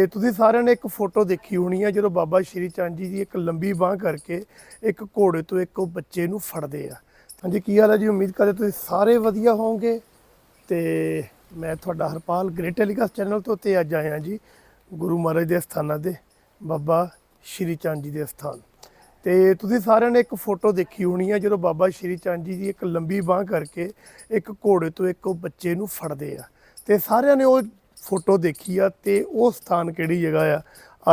ਤੇ ਤੁਸੀਂ ਸਾਰਿਆਂ ਨੇ ਇੱਕ ਫੋਟੋ ਦੇਖੀ ਹੋਣੀ ਹੈ ਜਦੋਂ ਬਾਬਾ ਸ਼੍ਰੀ ਚੰਦ ਜੀ ਦੀ ਇੱਕ ਲੰਬੀ ਬਾਹ ਕਰਕੇ ਇੱਕ ਘੋੜੇ ਤੋਂ ਇੱਕ ਉਹ ਬੱਚੇ ਨੂੰ ਫੜਦੇ ਆ। ਹਾਂਜੀ, ਕੀ ਹਾਲ ਹੈ ਜੀ? ਉਮੀਦ ਕਰਦੇ ਤੁਸੀਂ ਸਾਰੇ ਵਧੀਆ ਹੋਵੋਗੇ। ਤੇ ਮੈਂ ਤੁਹਾਡਾ ਹਰਪਾਲ ਗ੍ਰੇਟ ਟੈਲੀਕਾਸਟ ਚੈਨਲ ਤੋਂ ਤੇ ਅੱਜ ਆਇਆ ਜੀ ਗੁਰੂ ਮਹਾਰਾਜ ਦੇ ਸਥਾਨਾਂ ਦੇ ਬਾਬਾ ਸ਼੍ਰੀ ਚੰਦ ਜੀ ਦੇ ਸਥਾਨ ਤੇ ਤੁਸੀਂ ਸਾਰਿਆਂ ਨੇ ਇੱਕ ਫੋਟੋ ਦੇਖੀ ਹੋਣੀ ਹੈ ਜਦੋਂ ਬਾਬਾ ਸ਼੍ਰੀ ਚੰਦ ਜੀ ਦੀ ਇੱਕ ਲੰਬੀ ਬਾਹ ਕਰਕੇ ਇੱਕ ਘੋੜੇ ਤੋਂ ਇੱਕ ਉਹ ਬੱਚੇ ਨੂੰ ਫੜਦੇ ਆ। ਤੇ ਸਾਰਿਆਂ ਨੇ ਉਹ ਫੋਟੋ ਦੇਖੀ ਆ ਤੇ ਉਹ ਸਥਾਨ ਕਿਹੜੀ ਜਗ੍ਹਾ ਆ?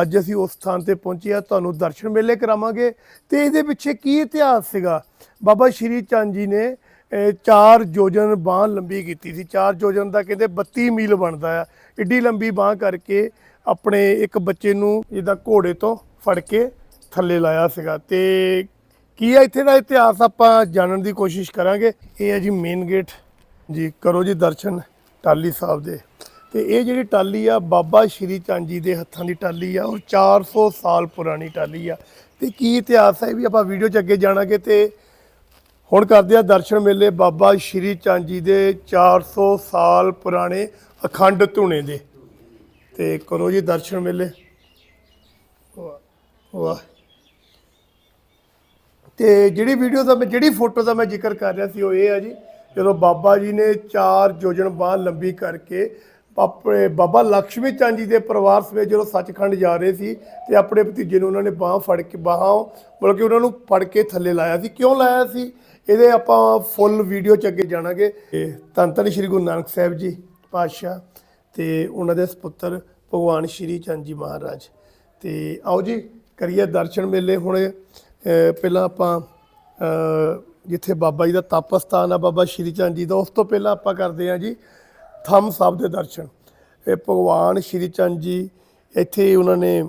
ਅੱਜ ਅਸੀਂ ਉਸ ਸਥਾਨ ਤੇ ਪਹੁੰਚੇ ਆ ਤੁਹਾਨੂੰ ਦਰਸ਼ਨ ਮੇਲੇ ਕਰਾਵਾਂਗੇ ਤੇ ਇਹਦੇ ਪਿੱਛੇ ਕੀ ਇਤਿਹਾਸ ਸੀਗਾ? ਬਾਬਾ ਸ਼੍ਰੀ ਚੰਦ ਜੀ ਨੇ ਅਹ, ਚਾਰ ਯੋਜਨ ਬਾਹ ਲੰਬੀ ਕੀਤੀ ਸੀ। ਚਾਰ ਯੋਜਨ ਦਾ ਕਹਿੰਦੇ 32 ਮੀਲ ਬਣਦਾ ਆ। ਏਡੀ ਲੰਬੀ ਬਾਹ ਕਰਕੇ ਆਪਣੇ ਇੱਕ ਬੱਚੇ ਨੂੰ ਜਿੱਦਾਂ ਘੋੜੇ ਤੋਂ ਫੜ ਕੇ ਥੱਲੇ ਲਾਇਆ ਸੀਗਾ। ਤੇ ਕੀ ਹੈ ਇੱਥੇ ਦਾ ਇਤਿਹਾਸ ਆਪਾਂ ਜਾਣਨ ਦੀ ਕੋਸ਼ਿਸ਼ ਕਰਾਂਗੇ। ਇਹ ਹੈ ਜੀ ਮੇਨ ਗੇਟ ਜੀ ਕਰੋ ਜੀ ਦਰਸ਼ਨ ਟਾਲੀ ਸਾਹਿਬ ਦੇ। ਤੇ ਇਹ ਜਿਹੜੀ ਟਾਲੀ ਆ, ਬਾਬਾ ਸ਼੍ਰੀ ਚੰਦ ਜੀ ਦੇ ਹੱਥਾਂ ਦੀ ਟਾਲੀ ਆ ਔਰ 400 ਸਾਲ ਪੁਰਾਣੀ ਟਾਲੀ ਆ। ਤੇ ਕੀ ਇਤਿਹਾਸ ਹੈ ਵੀ ਆਪਾਂ ਵੀਡੀਓ 'ਚ ਅੱਗੇ ਜਾਣਾਂਗੇ ਤੇ ਹੁਣ ਕਰਦੇ ਆ ਦਰਸ਼ਨ ਮੇਲੇ ਬਾਬਾ ਸ਼੍ਰੀ ਚੰਦ ਜੀ ਦੇ 400 ਸਾਲ ਪੁਰਾਣੇ ਅਖੰਡ ਧੂਣੇ ਦੇ। ਤੇ ਕਰੋ ਜੀ ਦਰਸ਼ਨ ਮੇਲੇ। ਵਾਹ ਤੇ ਜਿਹੜੀ ਵੀਡੀਓ ਦਾ ਮੈਂ ਜਿਹੜੀ ਫੋਟੋ ਦਾ ਮੈਂ ਜ਼ਿਕਰ ਕਰ ਰਿਹਾ ਸੀ ਉਹ ਇਹ ਆ ਜੀ, ਜਦੋਂ ਬਾਬਾ ਜੀ ਨੇ ਚਾਰ ਯੋਜਨ ਬਾਹ ਲੰਬੀ ਕਰਕੇ ਆਪਣੇ ਬਾਬਾ ਲక్ష్ਮੀ ਚੰਦ ਜੀ ਦੇ ਪਰਿਵਾਰ ਸਮੇਤ ਜਦੋਂ ਸੱਚਖੰਡ ਜਾ ਰਹੇ ਸੀ ਤੇ ਆਪਣੇ ਭਤੀਜੇ ਨੂੰ ਉਹਨਾਂ ਨੇ ਬਾਹ ਫੜ ਕੇ, ਬਾਹਾਂ ਮਤਲਬ ਕਿ ਉਹਨਾਂ ਨੂੰ ਫੜ ਕੇ ਥੱਲੇ ਲਾਇਆ ਸੀ। ਕਿਉਂ ਲਾਇਆ ਸੀ? ਇਹਦੇ ਆਪਾਂ ਫੁੱਲ ਵੀਡੀਓ ਚ ਅੱਗੇ ਜਾਣਾਂਗੇ। ਤੇ ਧੰਨ ਧੰਨ ਸ੍ਰੀ ਗੁਰੂ ਨਾਨਕ ਸਾਹਿਬ ਜੀ ਪਾਤਸ਼ਾਹ ਤੇ ਉਹਨਾਂ ਦੇ ਸੁਪੁੱਤਰ ਭਗਵਾਨ ਸ਼੍ਰੀ ਚੰਦ ਜੀ ਮਹਾਰਾਜ। ਤੇ ਆਓ ਜੀ, ਕਰੀਏ ਦਰਸ਼ਨ ਮੇਲੇ। ਹੁਣ ਪਹਿਲਾਂ ਆਪਾਂ ਜਿੱਥੇ ਬਾਬਾ ਜੀ ਦਾ ਤਪ ਸਥਾਨ ਆ, ਬਾਬਾ ਸ਼੍ਰੀ ਚੰਦ ਜੀ ਦਾ, ਉਸ ਤੋਂ ਪਹਿਲਾਂ ਆਪਾਂ ਕਰਦੇ ਹਾਂ ਜੀ ਥੰਮ ਸਾਹਿਬ ਦੇ ਦਰਸ਼ਨ। ਇਹ ਭਗਵਾਨ ਸ਼੍ਰੀ ਚੰਦ ਜੀ ਇੱਥੇ ਉਹਨਾਂ ਨੇ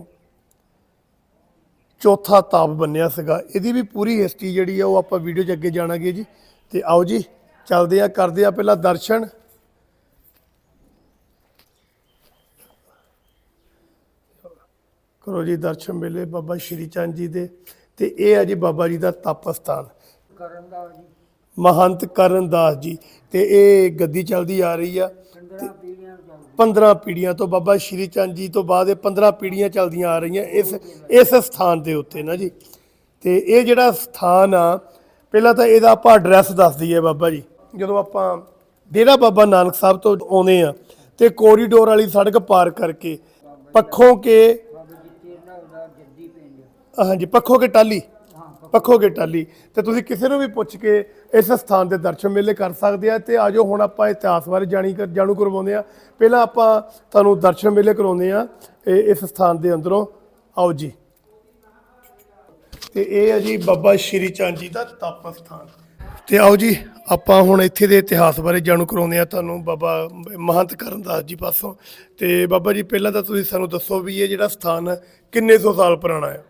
ਚੌਥਾ ਤਾਪ ਬੰਨਿਆ ਸੀਗਾ। ਇਹਦੀ ਵੀ ਪੂਰੀ ਹਿਸਟਰੀ ਜਿਹੜੀ ਆ ਉਹ ਆਪਾਂ ਵੀਡੀਓ 'ਚ ਅੱਗੇ ਜਾਣਾਂਗੇ ਜੀ। ਤੇ ਆਓ ਜੀ ਚੱਲਦੇ ਆ ਕਰਦੇ ਆ ਪਹਿਲਾਂ ਦਰਸ਼ਨ। ਕਰੋ ਜੀ ਦਰਸ਼ਨ ਮੇਲੇ ਬਾਬਾ ਸ਼੍ਰੀ ਚੰਦ ਜੀ ਦੇ। ਤੇ ਇਹ ਹੈ ਜੀ ਬਾਬਾ ਜੀ ਦਾ ਤਪ ਸਥਾਨ। ਕਰਨ ਦਾ ਜੀ। ਮਹੰਤ ਕਰਨਦਾਸ ਜੀ। ਤੇ ਇਹ ਗੱਦੀ ਚੱਲਦੀ ਆ ਰਹੀ ਆ। 15 ਪੀੜੀਆਂ ਤੋਂ ਬਾਬਾ ਸ਼੍ਰੀ ਚੰਦ ਜੀ ਤੋਂ ਬਾਅਦ ਇਹ 15 ਪੀੜ੍ਹੀਆਂ ਚੱਲਦੀਆਂ ਆ ਰਹੀਆਂ ਇਸ ਇਸ ਸਥਾਨ ਦੇ ਉੱਤੇ ਨਾ ਜੀ। ਤੇ ਇਹ ਜਿਹੜਾ ਸਥਾਨ ਆ, ਪਹਿਲਾਂ ਤਾਂ ਇਹਦਾ ਆਪਾਂ ਐਡਰੈਸ ਦੱਸ ਦਈਏ ਬਾਬਾ ਜੀ। ਜਦੋਂ ਆਪਾਂ ਡੇਰਾ ਬਾਬਾ ਨਾਨਕ ਸਾਹਿਬ ਤੋਂ ਆਉਂਦੇ ਆ ਤੇ ਕੋਰੀਡੋਰ ਵਾਲੀ ਸੜਕ ਪਾਰ ਕਰਕੇ ਪੱਖੋਂ ਕੇ ਹਾਂਜੀ, ਪੱਖੋਂ ਕੇ ਟਾਲੀ ਹਾਂ ਪੱਖੋ ਕੇ ਟਾਲੀ। ਤੇ ਤੁਸੀਂ ਕਿਸੇ ਨੂੰ ਵੀ ਪੁੱਛ ਕੇ ਇਸ ਸਥਾਨ ਦੇ ਦਰਸ਼ਨ ਮੇਲੇ ਕਰ ਸਕਦੇ ਆ ਤੇ ਆਜੋ ਹੁਣ ਆਪਾਂ ਇਤਿਹਾਸ ਬਾਰੇ ਜਾਣੀ ਕਰ ਜਾਣੂ ਕਰਵਾਉਂਦੇ ਆ। ਪਹਿਲਾਂ ਆਪਾਂ ਤੁਹਾਨੂੰ ਦਰਸ਼ਨ ਮੇਲੇ ਕਰਾਉਂਦੇ ਆ ਇਹ ਇਸ ਸਥਾਨ ਦੇ ਅੰਦਰੋਂ। ਆਓ ਜੀ। ਤੇ ਇਹ ਹੈ ਜੀ ਬਾਬਾ ਸ਼੍ਰੀ ਚੰਦ ਜੀ ਦਾ ਤਪ ਸਥਾਨ। ਤੇ ਆਓ ਜੀ ਆਪਾਂ ਹੁਣ ਇੱਥੇ ਦੇ ਇਤਿਹਾਸ ਬਾਰੇ ਜਾਣੂ ਕਰਾਉਂਦੇ ਆ ਤੁਹਾਨੂੰ ਬਾਬਾ ਮਹੰਤ ਕਰਨਦਾਸ ਜੀ ਪਾਸੋਂ। ਤੇ ਬਾਬਾ ਜੀ ਪਹਿਲਾਂ ਤਾਂ ਤੁਸੀਂ ਸਾਨੂੰ ਦੱਸੋ ਵੀ ਇਹ ਜਿਹੜਾ ਸਥਾਨ ਹੈ, ਕਿੰਨੇ ਸੌ ਸਾਲ ਪੁਰਾਣਾ ਹੈ?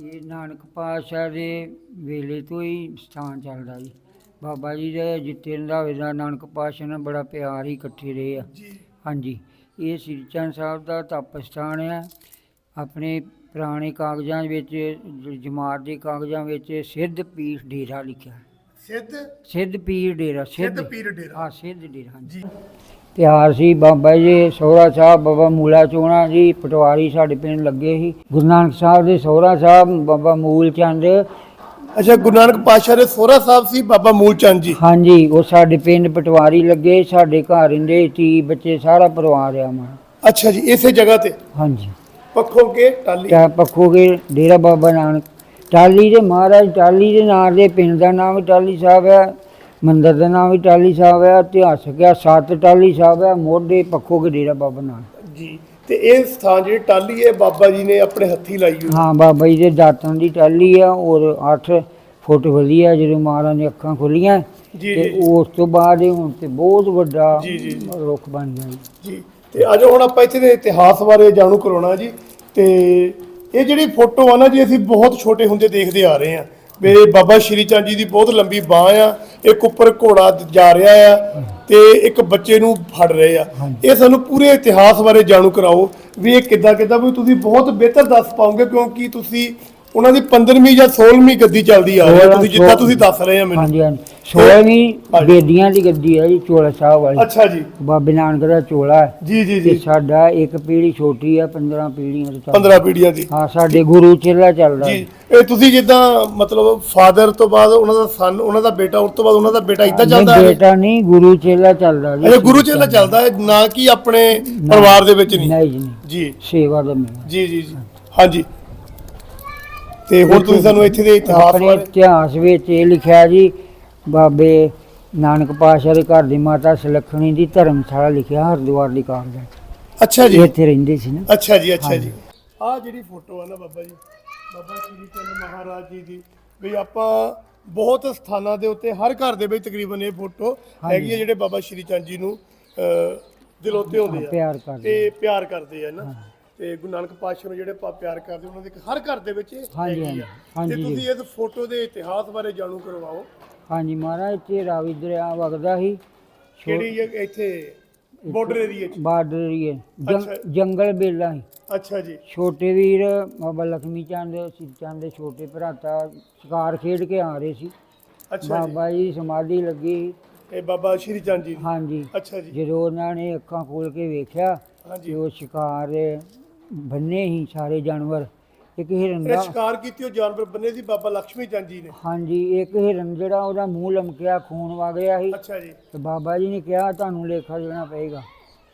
ਇਹ ਨਾਨਕ ਪਾਤਸ਼ਾਹ ਦੇ ਵੇਲੇ ਤੋਂ ਹੀ ਸਥਾਨ ਚੱਲਦਾ ਜੀ। ਬਾਬਾ ਜੀ ਦੇ ਜਿੱਤੇ ਰੰਧਾਵੇ ਦਾ ਨਾਨਕ ਪਾਤਸ਼ਾਹ ਨਾਲ ਬੜਾ ਪਿਆਰ ਹੀ ਇਕੱਠੇ ਰਹੇ ਆ। ਹਾਂਜੀ ਇਹ ਸ੍ਰੀ ਚੰਦ ਸਾਹਿਬ ਦਾ ਤਪ ਸਥਾਨ ਆ। ਆਪਣੇ ਪੁਰਾਣੇ ਕਾਗਜ਼ਾਂ ਵਿੱਚ ਜਮਾਤ ਦੇ ਕਾਗਜ਼ਾਂ ਵਿੱਚ ਸਿੱਧ ਪੀਰ ਡੇਰਾ ਲਿਖਿਆ। ਸਿੱਧ? ਸਿੱਧ ਪੀਰ ਡੇਰਾ ਸਿੱਧ। ਪੀਰ ਡੇਰਾ। ਹਾਂ ਸਿੱਧ ਡੇਰਾ ਹਾਂਜੀ। ਪਿਆਰ ਸੀ ਬਾਬਾ ਜੀ ਸੋਹਰਾ ਸਾਹਿਬ ਬਾਬਾ ਮੂਲਾ ਚੋਣਾ ਜੀ ਪਟਵਾਰੀ ਸਾਡੇ ਪਿੰਡ ਲੱਗੇ ਸੀ। ਗੁਰੂ ਨਾਨਕ ਸਾਹਿਬ ਦੇ ਸੋਹਰਾ ਸਾਹਿਬ ਬਾਬਾ ਮੂਲ ਚੰਦ। ਅੱਛਾ ਗੁਰੂ ਨਾਨਕ ਪਾਤਸ਼ਾਹ ਦੇ ਸੋਹਰਾ ਸਾਹਿਬ ਸੀ ਬਾਬਾ ਮੂਲ ਚੰਦ ਜੀ? ਹਾਂਜੀ ਉਹ ਸਾਡੇ ਪਿੰਡ ਪਟਵਾਰੀ ਲੱਗੇ ਸਾਡੇ ਘਰ ਰਹਿੰਦੇ ਤੀ ਬੱਚੇ ਸਾਰਾ ਪਰਿਵਾਰ ਆ ਮਾ। ਅੱਛਾ ਜੀ ਇਸੇ ਜਗ੍ਹਾ ਤੇ? ਹਾਂਜੀ। ਪੱਖੋਂ ਕੇ ਟਾਲੀ ਟਾ ਪੱਖੋਗੇ ਡੇਰਾ ਬਾਬਾ ਨਾਨਕ। ਟਾਲੀ ਦੇ ਮਹਾਰਾਜ ਟਾਲੀ ਦੇ ਨਾਂ ਦੇ ਪਿੰਡ ਦਾ ਨਾਮ ਟਾਲੀ ਸਾਹਿਬ ਹੈ ਮੰਦਿਰ ਦਾ ਨਾਮ ਵੀ ਟਾਲੀ ਸਾਹਿਬ ਹੈ ਇਤਿਹਾਸਕ ਹੈ ਸੱਤ ਟਾਲੀ ਸਾਹਿਬ ਹੈ ਮੋਢੇ ਪੱਖੋਗੇ ਡੇਰਾ ਬਾਬਾ ਨਾਨਕ। ਜੀ ਤੇ ਇਹ ਸਥਾਨ ਜਿਹੜੀ ਟਾਲੀ ਹੈ ਬਾਬਾ ਜੀ ਨੇ ਆਪਣੇ ਹੱਥੀ ਲਾਈ ਹੋਈ। ਹਾਂ ਬਾਬਾ ਜੀ ਦੇ ਦਾਤਾਂ ਦੀ ਟਾਲੀ ਆ ਔਰ 8 ਫੁੱਟ ਵਧੀਆ ਜਦੋਂ ਮਹਾਰਾਜ ਨੇ ਅੱਖਾਂ ਖੋਲੀਆਂ। ਤੇ ਉਸ ਤੋਂ ਬਾਅਦ ਇਹ ਹੁਣ ਤੇ ਬਹੁਤ ਵੱਡਾ। ਰੁੱਖ ਬਣ ਗਿਆ ਜੀ। ਜੀ ਤੇ ਅੱਜ ਹੁਣ ਆਪਾਂ ਇੱਥੇ ਦੇ ਇਤਿਹਾਸ ਬਾਰੇ ਜਾਣੂ ਕਰਾਉਣਾ ਜੀ। ਤੇ ਇਹ ਜਿਹੜੀ ਫੋਟੋ ਆ ਨਾ ਜੀ ਅਸੀਂ ਬਹੁਤ ਛੋਟੇ ਹੁੰਦੇ ਦੇਖਦੇ ਆ ਰਹੇ ਆ ਵੀ ਬਾਬਾ ਸ਼੍ਰੀ ਚੰਦ ਜੀ ਦੀ ਬਹੁਤ ਲੰਬੀ ਬਾਹ ਆ ਇੱਕ ਉੱਪਰ ਘੋੜਾ ਜਾ ਰਿਹਾ ਆ ਤੇ ਇੱਕ ਬੱਚੇ ਨੂੰ ਫੜ ਰਹੇ ਆ। ਇਹ ਸਾਨੂੰ ਪੂਰੇ ਇਤਿਹਾਸ ਬਾਰੇ ਜਾਣੂ ਕਰਾਓ ਵੀ ਇਹ ਕਿੱਦਾਂ ਕਿੱਦਾਂ ਵੀ ਤੁਸੀਂ ਬਹੁਤ ਬਿਹਤਰ ਦੱਸ ਪਾਓਗੇ ਕਿਉਂਕਿ ਤੁਸੀਂ ਉਹਨਾਂ ਦੀ 15ਵੀਂ ਜਾਂ 16ਵੀਂ ਗੱਦੀ ਚੱਲਦੀ ਆ। ਰਹੀ ਹੈ ਤੁਸੀਂ ਜਿੱਦਾਂ ਤੁਸੀਂ ਦੱਸ ਰਹੇ ਆ ਮੈਨੂੰ। ਹਾਂਜੀ ਹਾਂਜੀ। ਹਾਂਜੀ। ਬੇਦੀਆਂ ਦੀ ਗੱਦੀ ਹੈ ਜੀ ਚੋਲਾ ਸਾਹਿਬ ਵਾਲੀ। ਅੱਛਾ ਜੀ। ਬਾਬੇ ਨਾਨਕ ਦਾ ਚੋਲਾ ਹੈ। ਜੀ ਜੀ ਤੇ ਜੀ ਸਾਡਾ ਇੱਕ ਪੀੜੀ ਛੋਟੀ ਆ 15 ਪੀੜੀਆਂ ਤੋਂ 15 ਪੀੜ੍ਹੀਆਂ ਦੀ। ਹਾਂ ਸਾਡੇ ਗੁਰੂ ਚੇਲਾ ਚੱਲਦਾ ਜੀ। ਇਹ ਤੁਸੀਂ ਜਿੱਦਾਂ ਮਤਲਬ ਫਾਦਰ ਤੋਂ ਬਾਅਦ ਉਹਨਾਂ ਦਾ ਸਨ ਉਹਨਾਂ ਦਾ ਬੇਟਾ ਉਸ ਤੋਂ ਬਾਅਦ ਉਹਨਾਂ ਦਾ ਬੇਟਾ ਇਦਾਂ ਚੱਲਦਾ ਨਹੀਂ, ਹੈ? ਬੇਟਾ ਨਹੀਂ ਗੁਰੂ ਚੇਲਾ ਚੱਲਦਾ ਜੀ। ਇਹ ਗੁਰੂ ਚੇਲਾ ਚੱਲਦਾ ਹੈ ਨਾ ਕਿ ਆਪਣੇ ਪਰਿਵਾਰ ਦੇ ਵਿੱਚ ਨਹੀਂ। ਨਹੀਂ ਜੀ ਨਹੀਂ। ਜੀ। ਸੇਵਾ ਦਾ ਮੇਰਾ ਜੀ ਜੀ ਜੀ। ਹਾਂਜੀ। ਤੇ ਹੁਣ ਤੁਸੀਂ ਸਾਨੂੰ ਇੱਥੇ ਦੇ ਇਤਿਹਾਸ ਆਪਣੇ ਬਾਰੇ ਇਤਿਹਾਸ ਵਿੱਚ ਇਹ ਲਿਖਿਆ ਜੀ ਬਾਬੇ ਨਾਨਕ ਪਾਸ਼ਾ ਦੇ ਘਰ ਦੀ ਮਾਤਾ ਸੁਲੱਖਣੀ ਦੀ ਧਰਮਸ਼ਾਲਾ ਲਿਖਿਆ ਹਰਿਦੁਆਰ ਦੀ ਕਾਗਜ਼ ਅੱਛਾ ਜੀ। ਇੱਥੇ ਰਹਿੰਦੇ ਸੀ ਨਾ। ਅੱਛਾ ਜੀ ਅੱਛਾ। ਜੀ। ਆਹ ਜਿਹੜੀ ਫੋਟੋ ਆ ਨਾ ਬਾਬਾ ਜੀ ਬਾਬਾ ਸ਼੍ਰੀ ਚੰਦ ਮਹਾਰਾਜ ਜੀ ਦੀ ਵੀ ਆਪਾਂ ਬਹੁਤ ਸਥਾਨਾਂ ਦੇ ਉੱਤੇ ਹਰ ਘਰ ਦੇ ਵਿੱਚ ਤਕਰੀਬਨ ਇਹ ਫੋਟੋ ਹੈਗੀ ਹੈ ਜਿਹੜੇ ਬਾਬਾ ਸ਼੍ਰੀ ਚੰਦ ਜੀ ਨੂੰ ਅਹ, ਦਿਲੋਂ ਤੇ ਹੁੰਦੇ ਆ ਪਿਆਰ ਕਰਦੇ ਤੇ ਪਿਆਰ ਕਰਦੇ ਆ ਨਾ। ਤੇ ਗੁਰੂ ਨਾਨਕ ਪਾਤਸ਼ਾਹ ਨੂੰ ਜਿਹੜੇ ਆਪਾਂ ਪਿਆਰ ਕਰਦੇ ਉਹਨਾਂ ਦੇ ਹਰ ਘਰ ਦੇ ਵਿੱਚ ਹਾਂਜੀ, ਹੈਗੀ ਆ। ਹਾਂਜੀ, ਤੇ ਹਾਂਜੀ ਤੁਸੀਂ ਇਸ ਫੋਟੋ ਦੇ ਇਤਿਹਾਸ ਬਾਰੇ ਜਾਣੂ ਕਰਵਾਓ। ਹਾਂਜੀ ਮਹਾਰਾਜ ਇੱਥੇ ਰਾਵੀ ਦਰਿਆ ਵਗਦਾ ਸੀ। ਕਿਹੜੀ ਇਹ ਇੱਥੇ ਬਾਰਡਰ ਏਰੀਆ 'ਚ? ਬਾਰਡਰ ਏਰੀਏ ਅੱਛਾ। ਜੰਗਲ ਬੇਲਾ ਸੀ। ਅੱਛਾ ਜੀ। ਛੋਟੇ ਵੀਰ ਬਾਬਾ ਲਖਮੀ ਚੰਦ ਸੀ ਚੰਦ ਦੇ ਛੋਟੇ ਭਰਾਤਾ ਸ਼ਿਕਾਰ ਖੇਡ ਕੇ ਆ ਰਹੇ ਸੀ। ਅੱਛਾ ਜੀ। ਬਾਬਾ ਜੀ ਦੀ ਸਮਾਧੀ ਲੱਗੀ ਇਹ ਬਾਬਾ ਸ਼੍ਰੀ ਚੰਦ ਜੀ ਦੀ। ਹਾਂਜੀ। ਅੱਛਾ ਜੀ। ਜਦੋਂ ਉਹਨਾਂ ਨੇ ਅੱਖਾਂ ਖੋਲ ਕੇ ਵੇਖਿਆ ਹਾਂਜੀ। ਉਹ ਸ਼ਿਕਾਰ ਬੰਨੇ ਹੀ ਸਾਰੇ ਜਾਨਵਰ। ਇੱਕ ਹਿਰਨ ਇਹ ਦਾ ਸ਼ਿਕਾਰ ਕੀਤੀ ਉਹ ਜਾਨਵਰ ਬੰਨੇ ਸੀ ਬਾਬਾ ਲక్ష్ਮੀ ਚੰਦ ਜੀ ਨੇ। ਹਾਂਜੀ ਇੱਕ ਹਿਰਨ ਜਿਹੜਾ ਉਹਦਾ ਮੂੰਹ ਲਮਕਿਆ ਖੂਨ ਵਗ ਰਿਹਾ ਸੀ। ਅੱਛਾ ਜੀ। ਤੇ ਬਾਬਾ ਜੀ ਨੇ ਕਿਹਾ ਤੁਹਾਨੂੰ ਲੇਖਾ ਦੇਣਾ ਪਏਗਾ।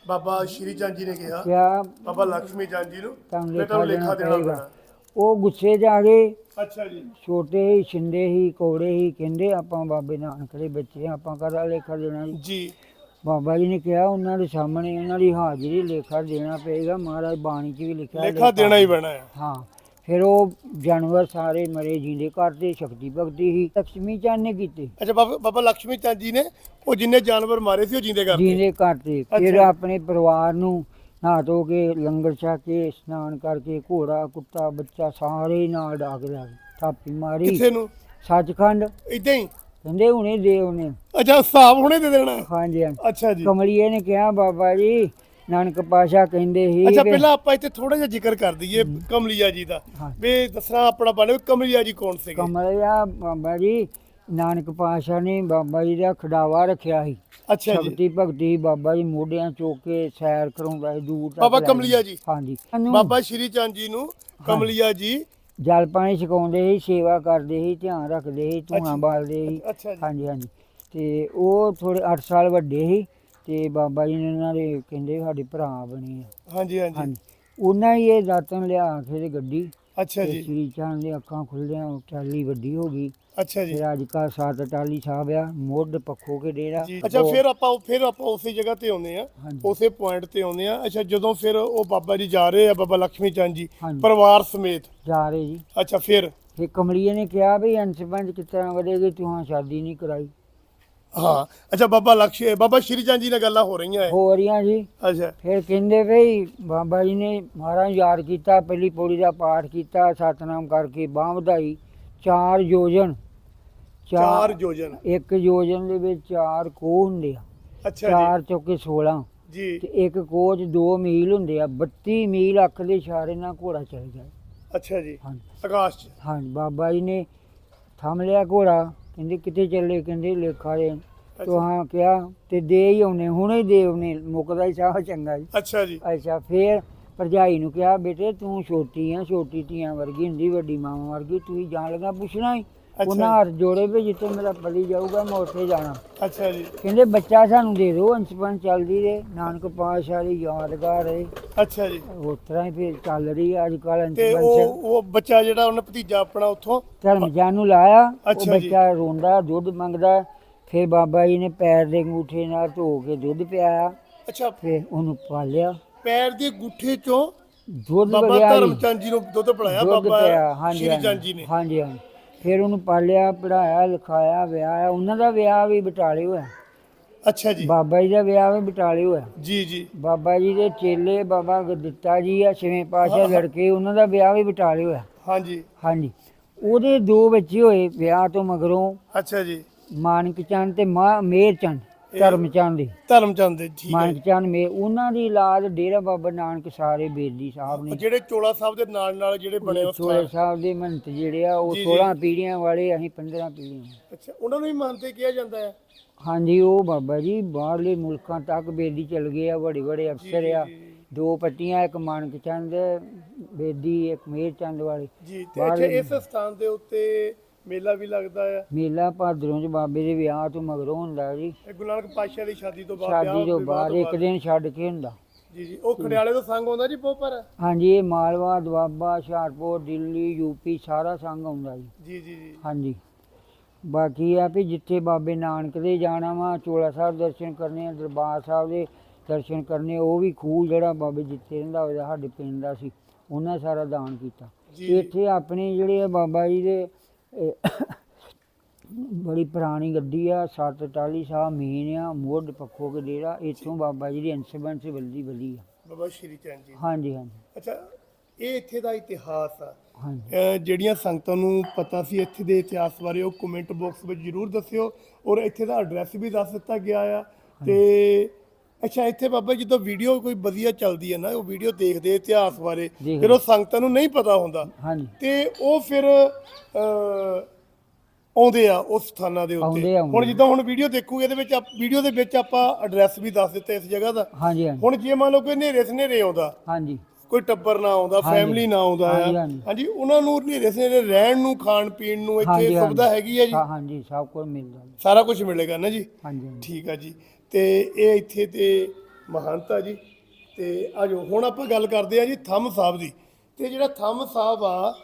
ਬਾਬਾ ਸ਼੍ਰੀ ਚੰਦ ਜੀ ਨੇ ਕਿਹਾ ਕਿਹਾ ਬਾਬਾ ਲక్ష్ਮੀ ਚੰਦ ਜੀ ਨੂੰ ਤੁਹਾਨੂੰ ਲੇਖਾ ਦੇਣਾ ਪਏਗਾ। ਉਹ ਗੁੱਸੇ ਜਾ ਗਏ। ਅੱਛਾ ਜੀ। ਛੋਟੇ ਹੀ ਛਿੰਦੇ ਹੀ ਕੋੜੇ ਹੀ ਕਹਿੰਦੇ ਆਪਾਂ ਬਾਬੇ ਨਾਨਕ ਦੇ ਬੱਚੇ ਆਪਾਂ ਕਰਾ ਲੇਖਾ ਦੇਣਾ ਜੀ? ਜੀ। ਬਾਬਾ ਜੀ ਨੇ ਕਿਹਾ ਉਹਨਾਂ ਦੇ ਸਾਹਮਣੇ ਉਹਨਾਂ ਦੀ ਹਾਜ਼ਰੀ ਲੇਖਾ ਦੇਣਾ ਪਏਗਾ। ਮਹਾਰਾਜ ਬਾਣੀ 'ਚ ਵੀ ਲਿਖਿਆ ਲੇਖਾ ਦੇਣਾ ਹੀ ਪੈਣਾ ਹੈ। ਹਾਂ ਫਿਰ ਉਹ ਜਾਨਵਰ ਸਾਰੇ ਮਰੇ ਜਿੰਦੇ ਘਰ ਸ਼ਕਤੀ ਭਗਤੀ ਹੀ। ਲక్ష్ਮੀ ਚੰਦ ਨੇ ਕੀਤੀ। ਅੱਛਾ ਬਾਬਾ ਬਾਬਾ ਲక్ష్ਮੀ ਚੰਦ ਜੀ ਨੇ ਉਹ ਜਿੰਨੇ ਜਾਨਵਰ ਮਾਰੇ ਸੀ ਉਹ ਜਿੰਦੇ ਕਰਤੇ ਜਿੰਦੇ ਕਰਤੇ ਫਿਰ ਆਪਣੇ ਪਰਿਵਾਰ ਨੂੰ ਨਹਾ ਧੋ ਕੇ ਲੰਗਰ ਛਕ ਕੇ ਇਸ਼ਨਾਨ ਕਰਕੇ ਘੋੜਾ ਕੁੱਤਾ ਬੱਚਾ ਸਾਰੇ ਨਾਲ ਡਾਕ ਲਿਆ ਥਾਪੀ ਮਾਰੀ। ਕਿੱਥੇ ਨੂੰ? ਸੱਚਖੰਡ। ਇਦਾਂ ਹੀ? ਕਹਿੰਦੇ ਹੁਣੇ ਦੇ ਉਹਨੇ। ਅੱਛਾ ਹਿਸਾਬ ਹੁਣੇ ਦੇ ਦੇਣਾ? ਹਾਂਜੀ ਹਾਂਜੀ। ਅੱਛਾ ਜੀ। ਕਮਲੀਏ ਨੇ ਕਿਹਾ ਬਾਬਾ ਜੀ ਨਾਨਕ ਪਾਸ਼ਾ ਕਹਿੰਦੇ ਸੀ ਅੱਛਾ ਪਹਿਲਾਂ ਆਪਾਂ ਇੱਥੇ ਥੋੜਾ ਜਿਹਾ ਜ਼ਿਕਰ ਕਰ ਦਈਏ ਕਮਲੀਆ ਜੀ ਦਾ। ਹਾਂ। ਵੀ ਦੱਸਣਾ ਆਪਣਾ ਬਣੇ ਕਮਲੀਆ ਜੀ ਕੌਣ ਸੀਗੇ? ਕਮਲਿਆ ਬਾਬਾ ਜੀ ਨਾਨਕ ਪਾਸ਼ਾ ਨੇ ਬਾਬਾ ਜੀ ਦਾ ਖਡਾਵਾ ਰੱਖਿਆ ਸੀ। ਅੱਛਾ ਜੀ। ਸ਼ਕਤੀ ਭਗਤੀ ਬਾਬਾ ਜੀ ਮੋਢਿਆਂ ਚੁੱਕ ਕੇ ਸੈਰ ਕਰਾਉਂਦਾ ਸੀ ਦੂਰ ਤੱਕ ਬਾਬਾ ਲੈ ਕਮਲੀਆ ਜੀ। ਹਾਂਜੀ। ਸਾਨੂੰ ਬਾਬਾ ਸ਼੍ਰੀ ਚੰਦ ਜੀ ਨੂੰ ਕਮਲੀਆ ਜੀ ਜਲ ਪਾਣੀ ਛਕਾਉਂਦੇ ਸੀ ਸੇਵਾ ਕਰਦੇ ਸੀ ਧਿਆਨ ਰੱਖਦੇ ਸੀ। ਧੂਆਂ ਬਾਲਦੇ ਸੀ। ਅੱਛਾ ਜੀ। ਹਾਂਜੀ ਹਾਂਜੀ। ਤੇ ਉਹ ਥੋੜੇ 8 ਸਾਲ ਵੱਡੇ ਸੀ ਤੇ ਬਾਬਾ ਜੀ ਨੇ ਉਹਨਾਂ ਦੇ ਕਹਿੰਦੇ ਸਾਡੇ ਭਰਾ ਬਣੇ ਆ। ਹਾਂਜੀ ਹਾਂਜੀ। ਹਾਂਜੀ। ਉਹਨਾਂ ਹੀ ਇਹ ਦਾਤਨ ਲਿਆ ਕੇ ਤੇ ਗੱਡੀ ਅੱਛਾ ਤੇ ਜੀ। ਸ੍ਰੀ ਚੰਦ ਦੀਆਂ ਅੱਖਾਂ ਖੁੱਲ੍ਹੀਆਂ ਟਾਲੀ ਵੱਡੀ ਹੋ ਗਈ। ਅੱਛਾ ਜੀ। ਰਾਜਕਾ ਸਾਤ ਟਾਲੀ ਸਾਹਿਬ ਆ ਮੁੱਢ ਪੱਖੋ ਕੇ ਡੇਰਾ। ਅੱਛਾ ਫਿਰ ਆਪਾਂ ਫਿਰ ਆਪਾਂ ਉਸੇ ਜਗ੍ਹਾ ਤੇ ਆਉਂਦੇ ਆ ਉਸੇ ਪੁਆਇੰਟ ਤੇ ਆਉਂਦੇ ਆ। ਅੱਛਾ ਜਦੋਂ ਫਿਰ ਉਹ ਬਾਬਾ ਜੀ ਜਾ ਰਹੇ ਆ ਬਾਬਾ ਲక్ష్ਮੀ ਚੰਦ ਜੀ ਪਰਿਵਾਰ ਸਮੇਤ। ਜਾ ਰਹੇ ਜੀ। ਅੱਛਾ ਫਿਰ? ਫਿਰ ਕਮਲੀਏ ਨੇ ਕਿਹਾ ਵੀ ਅੰਸਪੰਜ ਕਿਸ ਤਰ੍ਹਾਂ ਵਧੇਗੀ ਤੁਹਾਂ ਸ਼ਾਦੀ ਨਹੀਂ ਕਰਾਈ। ਹਾਂ ਅੱਛਾ ਬਾਬਾ ਲక్ష్ਮੀ ਬਾਬਾ ਸ਼੍ਰੀ ਚੰਦ ਜੀ ਨਾਲ ਗੱਲਾਂ ਹੋ ਰਹੀਆਂ ਹੈ ਹੋ ਰਹੀਆਂ ਜੀ। ਅੱਛਾ। ਫਿਰ ਕਹਿੰਦੇ ਭਈ ਬਾਬਾ ਜੀ ਨੇ ਮਹਾਰਾਜ ਯਾਦ ਕੀਤਾ ਪਹਿਲੀ ਪੌੜੀ ਦਾ ਪਾਠ ਕੀਤਾ ਸਤਨਾਮ ਕਰਕੇ ਬਾਹ ਵਧਾਈ ਚਾਰ ਯੋਜਨ। ਚਾਰ ਯੋਜਨ। ਇੱਕ ਯੋਜਨ ਦੇ ਵਿੱਚ ਚਾਰ ਕੋਹ ਹੁੰਦੇ ਆ। ਅੱਛਾ ਚਾਰ ਚੌਕੇ 16 ਜੀ। ਤੇ ਇੱਕ ਕੋਹ 'ਚ ਦੋ ਮੀਲ ਹੁੰਦੇ ਆ। 32 ਮੀਲ ਅੱਖ ਦੇ ਇਸ਼ਾਰੇ ਨਾਲ ਘੋੜਾ ਚੱਲ ਗਿਆ। ਅੱਛਾ ਜੀ। ਹਾਂਜੀ। ਆਕਾਸ਼ ਚ। ਹਾਂ ਬਾਬਾ ਜੀ ਨੇ ਥੰਮ ਲਿਆ ਘੋੜਾ। ਕਹਿੰਦੇ ਕਿਤੇ ਚੱਲੇ? ਕਹਿੰਦੇ ਲੇਖਾ ਦੇ। ਤੋ ਹਾਂ ਕਿਹਾ ਤੇ ਦੇ ਹੀ ਆਉਨੇ ਹੁਣੇ ਹੀ ਦੇ ਆਉਨੇ। ਮੁੱਕਦਾ ਹੀ ਸਾਹ ਚੰਗਾ ਜੀ। ਅੱਛਾ ਜੀ। ਅੱਛਾ ਫੇਰ ਭਰਜਾਈ ਨੂੰ ਕਿਹਾ ਬੇਟੇ ਤੂੰ ਛੋਟੀ ਆ ਛੋਟੀ ਧੀਆਂ ਵਰਗੀ ਹੁੰਦੀ ਵੱਡੀ ਮਾਂ ਵਰਗੀ ਤੂੰ ਹੀ ਜਾਣ ਲੱਗਾ ਪੁੱਛਣਾ ਹੀ ਉਹਨਾਂ ਹੱਥ ਜੋੜੇ ਵੀ ਜਿੱਥੇ ਮੇਰਾ ਪਲੀ ਜਾਊਗਾ ਮੈਂ ਉੱਥੇ ਜਾਣਾ। ਅੱਛਾ ਜੀ। ਕਹਿੰਦੇ ਬੱਚਾ ਸਾਨੂੰ ਦੇ ਦਿਓ ਅੰਸ਼ਪਨ ਚੱਲਦੀ ਰਹੇ। ਨਾਨਕ ਪਾਤਸ਼ਾਹ ਦੀ ਯਾਦਗਾਰ ਰਹੇ ਅੱਛਾ ਜੀ। ਉਸ ਤਰ੍ਹਾਂ ਹੀ ਫਿਰ ਚੱਲ ਰਹੀ ਅੱਜ ਕੱਲ ਤੇ ਉਹ ਉਹ ਬੱਚਾ ਜਿਹੜਾ ਉਹਨੇ ਭਤੀਜਾ ਆਪਣਾ ਉੱਥੋਂ? ਧਰਮ ਜਾਨ ਨੂੰ ਲਾਇਆ ਉਹ ਅੱਛਾ ਜੀ। ਬੱਚਾ ਰੋਂਦਾ ਦੁੱਧ ਮੰਗਦਾ। ਫਿਰ ਬਾਬਾ ਜੀ ਨੇ ਪੈਰ ਦੇ ਅੰਗੂਠੇ ਨਾਲ ਧੋ ਕੇ ਦੁੱਧ ਪਿਆਇਆ ਅੱਛਾ। ਫਿਰ ਉਹਨੂੰ ਪਾਲਿਆ। ਪੈਰ ਦੀ ਗੁੱਠੇ ਚੋਂ ਦੁੱਧ ਬਾਬਾ ਵਗਿਆ ਧਰਮ ਚੰਦ ਜੀ ਨੂੰ ਦੁੱਧ ਪਿਲਾਇਆ ਦੁੱਧ ਬਾਬਾ ਹਾਂਜੀ ਸ਼੍ਰੀ ਚੰਦ ਜੀ ਨੇ। ਹਾਂਜੀ ਹਾਂਜੀ। ਫਿਰ ਉਹਨੂੰ ਪਾਲਿਆ ਪੜਾਇਆ ਲਿਖਾਇਆ ਵਿਆਹਿਆ। ਉਹਨਾਂ ਦਾ ਵਿਆਹ ਵੀ ਬਟਾਲੇ ਹੋਇਆ ਅੱਛਾ ਜੀ। ਬਾਬਾ ਜੀ ਦਾ ਵਿਆਹ ਵੀ ਬਟਾਲੇ ਹੋਇਆ ਜੀ ਜੀ। ਬਾਬਾ ਜੀ ਦੇ ਚੇਲੇ ਬਾਬਾ ਗੁਰਦਿੱਤਾ ਜੀ ਆ ਛੇਵੇਂ ਪਾਤਸ਼ਾਹ ਲੜਕੇ ਉਹਨਾਂ ਦਾ ਵਿਆਹ ਵੀ ਬਟਾਲੇ ਹੋਇਆ ਹਾਂਜੀ। ਹਾਂਜੀ। ਉਹਦੇ ਦੋ ਬੱਚੇ ਹੋਏ ਵਿਆਹ ਤੋਂ ਮਗਰੋਂ ਅੱਛਾ ਜੀ। ਮਾਨਕ ਚੰਦ ਤੇ ਮਾਂ ਮੇਰ ਚੰਦ। ਧਰਮਚੰਦ ਦੀ ਧਰਮਚੰਦ ਦੇ ਠੀਕ ਹੈ ਮਾਨਕਚੰਦ ਮੇ ਉਹਨਾਂ ਦੀ ਔਲਾਦ ਡੇਰਾ ਬਾਬਾ ਨਾਨਕ ਸਾਰੇ ਬੇਦੀ ਸਾਹਿਬ ਨੇ। ਜਿਹੜੇ ਚੋਲਾ ਸਾਹਿਬ ਦੇ ਨਾਲ ਨਾਲ ਜਿਹੜੇ ਬਣੇ ਉਸ ਚੋਲੇ ਸਾਹਿਬ ਦੇ ਮੰਤ ਜਿਹੜੇ ਆ ਉਹ 16 ਪੀੜ੍ਹੀਆਂ ਵਾਲੇ ਅਸੀਂ 15 ਪੀੜ੍ਹੀਆਂ। ਅੱਛਾ ਉਹਨਾਂ ਨੂੰ ਵੀ ਮੰਨਦੇ ਕਿਹਾ ਜਾਂਦਾ ਹੈ? ਹਾਂਜੀ ਉਹ ਬਾਬਾ ਜੀ ਬਾਹਰਲੇ ਮੁਲਕਾਂ ਤੱਕ ਬੇਦੀ ਚਲ ਗਏ ਆ ਬੜੇ ਬੜੇ ਅਫਸਰ ਆ। ਦੋ ਪੱਟੀਆਂ ਇੱਕ ਮਾਨਕ ਚੰਦ ਬੇਦੀ ਇੱਕ ਮੇਰ ਚੰਦ ਵਾਲੀ। ਜੀ ਤੇ ਇਸ ਸਥਾਨ ਦੇ ਉੱਤੇ ਮੇਲਾ ਵੀ ਲੱਗਦਾ ਹੈ ਮੇਲਾ ਭਾਦਰੋਂ ਚ ਬਾਬੇ ਦੇ ਵਿਆਹ ਤੋਂ ਮਗਰੋਂ ਹੁੰਦਾ ਜੀ। ਇਹ ਗੁਰੂ ਨਾਨਕ ਪਾਤਸ਼ਾਹ ਦੀ ਸ਼ਾਦੀ ਤੋਂ ਬਾਅਦ ਸ਼ਾਦੀ ਤੋਂ ਬਾਅਦ ਇੱਕ ਦਿਨ ਛੱਡ ਕੇ ਹੁੰਦਾ। ਜੀ ਜੀ ਉਹ ਖੜਿਆਲੇ ਤੋਂ ਸੰਗ ਆਉਂਦਾ ਜੀ ਪੋਪਰ ਹਾਂਜੀ ਇਹ ਮਾਲਵਾ ਦੁਆਬਾ ਹੁਸ਼ਿਆਰਪੁਰ ਦਿੱਲੀ ਯੂਪੀ ਸਾਰਾ ਸੰਗ ਆਉਂਦਾ ਜੀ। ਜੀ ਜੀ ਜੀ। ਹਾਂਜੀ। ਬਾਕੀ ਆ ਵੀ ਜਿੱਥੇ ਬਾਬੇ ਨਾਨਕ ਦੇ ਜਾਣਾ ਵਾ ਚੋਲਾ ਸਾਹਿਬ ਦਰਸ਼ਨ ਕਰਨੇ ਆ ਦਰਬਾਰ ਸਾਹਿਬ ਦੇ ਦਰਸ਼ਨ ਕਰਨੇ ਉਹ ਵੀ ਖੂਹ ਜਿਹੜਾ ਬਾਬੇ ਜਿੱਥੇ ਰਹਿੰਦਾ ਹੋਇਆ ਸਾਡੇ ਪਿੰਡ ਦਾ ਸੀ ਉਹਨਾਂ ਸਾਰਾ ਦਾਨ ਕੀਤਾ। ਇੱਥੇ ਆਪਣੇ ਜਿਹੜੇ ਆ ਬਾਬਾ ਜੀ ਦੇ ਬੜੀ ਪੁਰਾਣੀ ਗੱਡੀ ਆ ਸੱਤ ਟਾਲੀ ਸਾਹਿਬ ਮੇਨ ਆ ਮੋਢ ਪੱਖੋ ਕੇ ਡੇਰਾ ਇੱਥੋਂ ਬਾਬਾ ਜੀ ਦੀ ਅੰਸ਼ਬੰਸ ਬੱਲੀ ਬੱਲੀ ਆ। ਬਾਬਾ ਸ਼੍ਰੀ ਚੰਦ ਜੀ। ਹਾਂਜੀ ਹਾਂਜੀ। ਅੱਛਾ ਇਹ ਇੱਥੇ ਦਾ ਇਤਿਹਾਸ ਆ। ਹਾਂਜੀ। ਅਹ ਜਿਹੜੀਆਂ ਸੰਗਤਾਂ ਨੂੰ ਪਤਾ ਸੀ ਇੱਥੇ ਦੇ ਇਤਿਹਾਸ ਬਾਰੇ ਉਹ ਕਮੈਂਟ ਬਾਕਸ ਵਿੱਚ ਜਰੂਰ ਦੱਸਿਓ ਔਰ ਇੱਥੇ ਦਾ ਐਡਰੈਸ ਵੀ ਦੱਸ ਦਿੱਤਾ ਗਿਆ ਆ। ਤੇ ਅੱਛਾ ਇੱਥੇ ਬਾਬਾ ਜਦੋਂ ਵੀਡੀਓ ਕੋਈ ਵਧੀਆ ਚੱਲਦੀ ਹੈ ਨਾ ਉਹ ਵੀਡੀਓ ਦੇਖਦੇ ਇਤਿਹਾਸ ਬਾਰੇ। ਫਿਰ ਉਹ ਸੰਗਤਾਂ ਨੂੰ ਨਹੀਂ ਪਤਾ ਹੁੰਦਾ। ਹਾਂਜੀ। ਤੇ ਉਹ ਫਿਰ ਅਹ, ਆਉਂਦੇ ਆ ਉਸ ਸਥਾਨਾਂ ਦੇ ਉੱਤੇ। ਆਉਂਦੇ ਆ, ਆਉਂਦੇ ਹੁਣ ਜਿੱਦਾਂ ਹੁਣ ਵੀਡੀਓ ਦੇਖੂਗੇ ਇਹਦੇ ਵਿੱਚ ਵੀਡੀਓ ਦੇ ਵਿੱਚ ਆਪਾਂ ਐਡਰੈਸ ਵੀ ਦੱਸ ਦਿੱਤਾ ਇਸ ਜਗ੍ਹਾ ਦਾ। ਹਾਂਜੀ ਹਾਂਜੀ। ਹੁਣ ਜੇ ਮੰਨ ਲਓ ਕੋਈ ਹਨੇਰੇ ਸਨੇਰੇ ਆਉਂਦਾ ਹਾਂਜੀ। ਕੋਈ ਟੱਬਰ ਨਾ ਆਉਂਦਾ ਫੈਮਿਲੀ ਨਾ ਆਉਂਦਾ ਹਾਂਜੀ, ਆ ਹਾਂਜੀ। ਹਾਂਜੀ ਉਹਨਾਂ ਨੂੰ ਹਨੇਰੇ ਸਨੇਰੇ ਰਹਿਣ ਨੂੰ ਖਾਣ ਪੀਣ ਨੂੰ ਇੱਥੇ ਹਾਂਜੀ, ਹਾਂਜੀ। ਸੁਵਿਧਾ ਹੈਗੀ ਹੈ ਜੀ? ਹਾਂ ਹਾਂਜੀ ਸਭ ਕੁਝ ਮਿਲਦਾ ਜੀ। ਸਾਰਾ ਕੁਝ ਮਿਲੇਗਾ ਨਾ ਜੀ? ਹਾਂਜੀ ਹਾਂਜੀ। ਠੀਕ ਆ ਜੀ। ਤੇ ਇਹ ਇੱਥੇ ਤੇ ਮਹੰਤਾ ਜੀ ਤੇ ਆਜੋ ਹੁਣ ਆਪਾਂ ਗੱਲ ਕਰਦੇ ਆ ਜੀ ਥੰਮ ਸਾਹਿਬ ਦੀ। ਤੇ ਜਿਹੜਾ ਥੰਮ ਸਾਹਿਬ ਆ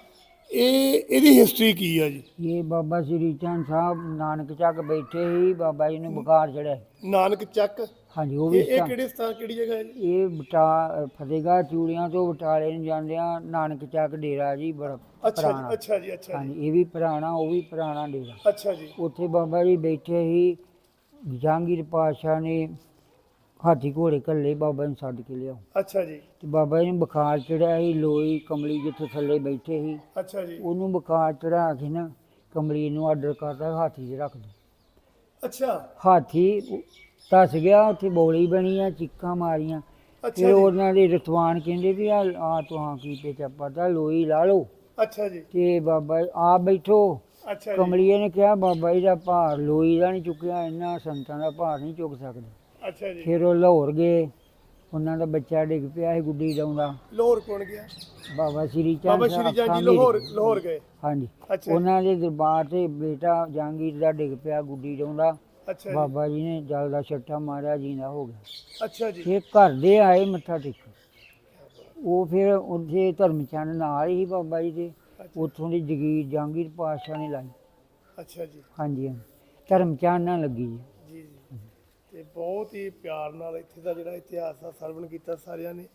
ਇਹ ਇਹਦੀ ਹਿਸਟਰੀ ਕੀ ਆ ਜੀ? ਇਹ ਬਾਬਾ ਸ੍ਰੀ ਚੰਦ ਸਾਹਿਬ ਨਾਨਕ ਚੱਕ ਬੈਠੇ ਹੀ ਬਾਬਾ ਜੀ ਨੂੰ ਬੁਖਾਰ ਚੜਿਆ। ਨਾਨਕ ਚੱਕ? ਹਾਂਜੀ ਉਹ ਵੀ ਇਹ ਕਿਹੜੇ ਸਥਾਨ ਕਿਹੜੀ ਜਗ੍ਹਾ ਹੈ ਜੀ? ਇਹ ਬਟਾ ਫਤਿਹਗੜ੍ਹ ਚੂੜੀਆਂ ਤੋਂ ਬਟਾਲੇ ਨੂੰ ਜਾਂਦੇ ਆ ਨਾਨਕ ਚੱਕ ਡੇਰਾ ਜੀ ਬੜਾ ਅੱਛਾ ਪੁਰਾਣਾ। ਜੀ ਅੱਛਾ ਜੀ ਅੱਛਾ ਜੀ। ਹਾਂਜੀ ਇਹ ਵੀ ਪੁਰਾਣਾ ਉਹ ਵੀ ਪੁਰਾਣਾ ਡੇਰਾ। ਅੱਛਾ ਜੀ। ਉੱਥੇ ਬਾਬਾ ਜੀ ਬੈਠੇ ਹੀ ਜਹਾਂਗੀਰ ਪਾਤਸ਼ਾਹ ਨੇ ਹਾਥੀ ਘੋੜੇ ਕੱਲੇ ਬਾਬਾ ਨੂੰ ਛੱਡ ਕੇ ਲਿਆਓ। ਅੱਛਾ ਜੀ। ਤੇ ਬਾਬਾ ਜੀ ਨੂੰ ਬੁਖਾਰ ਚੜਿਆ ਸੀ ਲੋਈ ਕਮਲੀ ਜਿੱਥੇ ਥੱਲੇ ਬੈਠੇ ਸੀ। ਅੱਛਾ ਜੀ। ਉਹਨੂੰ ਬੁਖਾਰ ਚੜਾ ਕੇ ਨਾ ਕਮਲੀ ਨੂੰ ਆਰਡਰ ਕਰਦਾ ਹਾਥੀ 'ਚ ਰੱਖ ਦੋ। ਅੱਛਾ। ਹਾਥੀ ਧਸ ਗਿਆ ਉੱਥੇ ਬੋਲੀ ਬਣੀ ਆ ਚੀਕਾਂ ਮਾਰੀਆਂ। ਅੱਛਾ ਫਿਰ ਉਹਨਾਂ ਦੇ ਰਤਵਾਨ ਕਹਿੰਦੇ ਵੀ ਆ ਆ ਤੁਹਾਂ ਕੀ ਪੇਚਾ ਪਤਾ ਲੋਈ ਲਾ ਲਓ। ਅੱਛਾ ਜੀ। ਤੇ ਬਾਬਾ ਆਪ ਬੈਠੋ। ਅੱਛਾ ਜੀ। ਕਮਲੀਏ ਨੇ ਕਿਹਾ ਬਾਬਾ ਜੀ ਦਾ ਭਾਰ ਲੋਈ ਦਾ ਨਹੀਂ ਚੁੱਕਿਆ ਇਹਨਾਂ ਸੰਤਾਂ ਦਾ ਭਾਰ ਨਹੀਂ ਚੁੱਕ ਸਕਦੇ। ਅੱਛਾ ਜੀ। ਫਿਰ ਉਹ ਲਾਹੌਰ ਗਏ। ਉਹਨਾਂ ਦਾ ਬੱਚਾ ਡਿੱਗ ਪਿਆ ਸੀ ਗੁੱਡੀ ਡਾਉਂਦਾ ਲਾਹੌਰ ਕੌਣ ਗਿਆ? ਬਾਬਾ ਸ਼੍ਰੀ ਚੰਦ ਬਾਬਾ ਸਾਹਿਬ ਸ਼੍ਰੀ ਚੰਦ ਜੀ। ਲਾਹੌਰ ਲਾਹੌਰ ਗਏ। ਹਾਂਜੀ। ਅੱਛਾ ਜੀ, ਉਹਨਾਂ ਦੇ ਦਰਬਾਰ ਤੇ ਬੇਟਾ ਜਹਾਂਗੀਰ ਦਾ ਡਿੱਗ ਪਿਆ ਗੁੱਡੀ ਡਾਉਂਦਾ ਅੱਛਾ ਜੀ। ਬਾਬਾ ਜੀ ਨੇ ਜਲ ਦਾ ਛੱਟਾ ਮਾਰਿਆ ਜੀਂਦਾ ਹੋ ਗਿਆ। ਅੱਛਾ ਜੀ। ਫਿਰ ਘਰ ਦੇ ਆਏ ਮੱਥਾ ਟੇਕਣ। ਉਹ ਫਿਰ ਉੱਥੇ ਧਰਮਚੰਦ ਨਾਲ ਹੀ ਬਾਬਾ ਜੀ ਦੇ। ਉੱਥੋਂ ਦੀ ਜਗੀਰ ਜਹਾਂਗੀਰ ਪਾਤਸ਼ਾਹ ਨੇ ਲਾਈ। ਅੱਛਾ ਜੀ। ਹਾਂਜੀ ਹਾਂਜੀ। ਧਰਮਚੰਦ ਨਾਲ ਲੱਗੀ ਜੀ। ਜੀ ਜੀ। ਤੇ ਬਹੁਤ ਹੀ ਪਿਆਰ ਨਾਲ ਇੱਥੇ ਦਾ ਜਿਹੜਾ ਇਤਿਹਾਸ ਆ ਸਰਵਣ ਕੀਤਾ ਸਾਰਿਆਂ ਨੇ।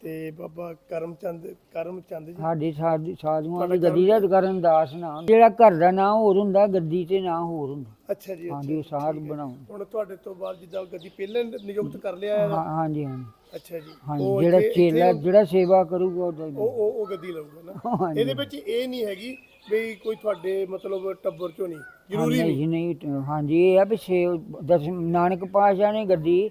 ਤੇ ਬਾਬਾ ਕਰਮਚੰਦ ਕਰਮਚੰਦ ਜੀ। ਸਾਡੀ ਸਾਡੀ ਸਾਧੂਆਂ ਦੀ ਗੱਦੀ ਦਾ ਕਰਨ ਦਾਸ ਨਾਮ ਜਿਹੜਾ ਘਰ ਦਾ ਨਾਂ ਹੋਰ ਹੁੰਦਾ ਗੱਦੀ ਤੇ ਨਾਂ ਹੋਰ ਹੁੰਦਾ। ਅੱਛਾ ਜੀ ਹਾਂਜੀ ਸਾਧ ਬਣਾਉਂ ਹੁਣ ਤੁਹਾਡੇ ਤੋਂ ਬਾਅਦ ਜਿੱਦਾਂ ਗੱਦੀ ਪਹਿਲਾਂ ਨਿਯੁਕਤ ਕਰ ਲਿਆ ਹੈ। ਹਾਂ ਹਾਂਜੀ ਹਾਂਜੀ। ਅੱਛਾ ਜੀ। ਹਾਂਜੀ ਉਹ ਜਿਹੜਾ ਇੱਥੇ- ਚੇਲਾ ਇੱਥੇ ਜਿਹੜਾ ਸੇਵਾ ਕਰੂਗਾ ਉਹਦਾ ਹੀ ਉਹ ਉਹ ਉਹ ਗੱਦੀ ਲਊਗਾ ਨਾ। ਹਾਂਜੀ ਇਹਦੇ ਵਿੱਚ ਇਹ ਨਹੀਂ ਹੈਗੀ ਵੀ ਕੋਈ ਤੁਹਾਡੇ ਮਤਲਬ ਟੱਬਰ ਚੋਂ ਨਹੀਂ। ਜ਼ਰੂਰੀ ਨਹੀਂ। ਨਹੀਂ ਜੀ, ਨਹੀਂ ਟ- ਹਾਂਜੀ ਇਹ ਆ ਵੀ ਸੇ ਦਸ ਨਾਨਕ ਪਾਤਸ਼ਾਹ ਨੇ ਗੱਦੀ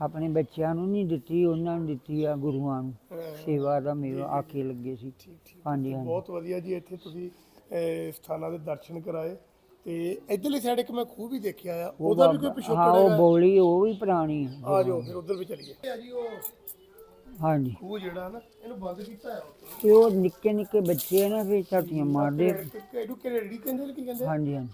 ਆਪਣੇ ਬੱਚਿਆਂ ਨੂੰ ਨਹੀਂ ਦਿੱਤੀ ਉਹਨਾਂ ਨੂੰ ਦਿੱਤੀ ਆ ਗੁਰੂਆਂ ਨੂੰ। ਹਾਂ, ਸੇਵਾ ਦਾ ਮੇਵਾ ਆਖੇ ਲੱਗੇ ਸੀ। ਠੀਕ ਠੀਕ ਹਾਂਜੀ ਹਾਂਜੀ ਬਹੁਤ ਵਧੀਆ ਜੀ ਇੱਥੇ ਤੁਸੀਂ ਅਹ, ਸਥਾਨਾਂ ਦੇ ਦਰਸ਼ਨ ਕਰਾਏ। ਤੇ ਇਧਰਲੀ ਸਾਈਡ ਇੱਕ ਮੈਂ ਖੂਹ ਵੀ ਦੇਖਿਆ ਆ ਉਹਦਾ ਵੀ ਕੋਈ ਹਾਂ ਪਿਛੋਕੜ ਉਹ ਹੈਗਾ। ਬੋਲੀ ਉਹ ਵੀ ਪੁਰਾਣੀ ਹੈ ਆ ਜਾਓ ਫਿਰ ਉਧਰ ਵੀ ਚਲੀਏ। ਆ ਜੀ ਉਹ ਹਾਂਜੀ। ਖੂਹ ਜਿਹੜਾ ਨਾ ਇਹਨੂੰ ਬੰਦ ਕੀਤਾ ਆ ਤੇ ਉਹ ਨਿੱਕੇ ਨਿੱਕੇ ਬੱਚੇ ਆ ਨਾ ਫਿਰ ਝਾਤੀਆਂ ਮਾਰਦੇ ਇਹਨੂੰ ਕਿਹੜੀ ਕਹਿੰਦੇ ਨੇ ਕੀ ਕਹਿੰਦੇ ਹਾਂਜੀ ਹਾਂਜੀ।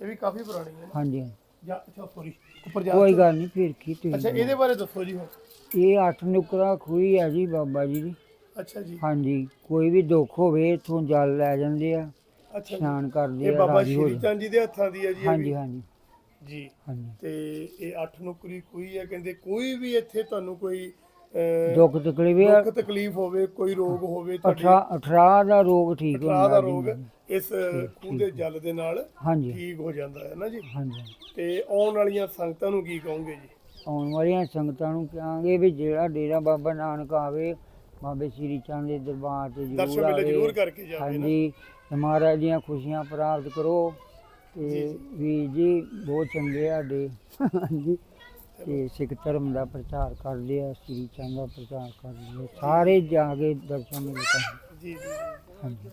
ਇਹ ਵੀ ਕਾਫੀ ਪੁਰਾਣੀ ਹੈ ਹਾਂਜੀ ਹਾਂਜੀ। ਜਾਂ ਅੱਛਾ ਸੌਰੀ ਉੱਪਰ ਜਾ ਕੋਈ ਗੱਲ ਨਹੀਂ ਫਿਰ ਕੀ ਅੱਛਾ ਤੁਸੀਂ ਇਹਦੇ ਬਾਰੇ ਦੱਸੋ ਜੀ ਹੁਣ। ਇਹ ਅੱਠ ਨੁਕਰਾ ਖੂਹੀ ਹੈ ਜੀ ਬਾਬਾ ਜੀ ਦੀ। ਅੱਛਾ ਜੀ। ਹਾਂਜੀ ਕੋਈ ਵੀ ਦੁੱਖ ਹੋਵੇ ਇਥੋਂ ਜਲ ਲੈ ਜਾਂਦੇ ਆ। ਅੱਛਾ ਜੀ। ਇਸ਼ਨਾਨ ਕਰਦੇ ਇਹ ਆ ਬਾਬਾ ਰਾਜੀ ਹੋ ਸ਼੍ਰੀ ਚੰਦ ਜੀ ਦੇ ਹੱਥਾਂ ਦੀ ਹੈ ਜੀ ਇਹ ਹਾਂਜੀ ਵੀ। ਹਾਂਜੀ। ਜੀ। ਹਾਂਜੀ। ਤੇ ਇਹ ਅੱਠ ਨੁਕਰੀ ਕੋਈ ਹੈ ਕਹਿੰਦੇ ਕੋਈ ਵੀ ਇੱਥੇ ਤੁਹਾਨੂੰ ਕੋਈ ਅਹ, ਦੁੱਖ ਤਕਲੀਫ ਆ ਦੁੱਖ ਤਕਲੀਫ ਹੋਵੇ ਕੋਈ ਰੋਗ ਹੋਵੇ ਤੁਹਾਡੀ। 18 18 ਦਾ ਰੋਗ ਠੀਕ ਅਠਾਹ ਦਾ ਹੁੰਦਾ ਰੋਗ ਇਸ ਖੂਹ ਦੇ ਜਲ ਦੇ ਨਾਲ ਹਾਂਜੀ। ਠੀਕ ਹੋ ਜਾਂਦਾ ਹੈ ਨਾ ਜੀ। ਹਾਂਜੀ। ਤੇ ਆਉਣ ਵਾਲੀਆਂ ਸੰਗਤਾਂ ਨੂੰ ਕੀ ਕਹੋਗੇ ਜੀ? ਆਉਣ ਵਾਲੀਆਂ ਸੰਗਤਾਂ ਨੂੰ ਕਹਾਂਗੇ ਵੀ ਜਿਹੜਾ ਡੇਰਾ ਬਾਬਾ ਨਾਨਕ ਆਵੇ ਬਾਬੇ ਸ੍ਰੀ ਚੰਦ ਦੇ ਦਰਬਾਰ ਤੇ ਦਰਸ਼ਨ ਜ਼ਰੂਰ ਵੇਲੇ ਜ਼ਰੂਰ ਕਰਕੇ ਜਾਵੇ ਨਾ। ਹਾਂਜੀ। ਤੇ ਮਹਾਰਾਜ ਦੀਆਂ ਖੁਸ਼ੀਆਂ ਪ੍ਰਾਪਤ ਕਰੋ ਤੇ ਵੀ ਜੀ ਬਹੁਤ ਚੰਗੇ ਆ ਡੇ ਹਾਂਜੀ। ਤੇ ਸਿੱਖ ਧਰਮ ਦਾ ਪ੍ਰਚਾਰ ਕਰਦੇ ਆ ਸ੍ਰੀ ਚੰਦ ਦਾ ਪ੍ਰਚਾਰ ਕਰਦੇ ਆ। ਸਾਰੇ ਜਾ ਕੇ ਦਰਸ਼ਨ ਮਿਲ ਕਰਦੇ ਜੀ ਜੀ ਹਾਂਜੀ।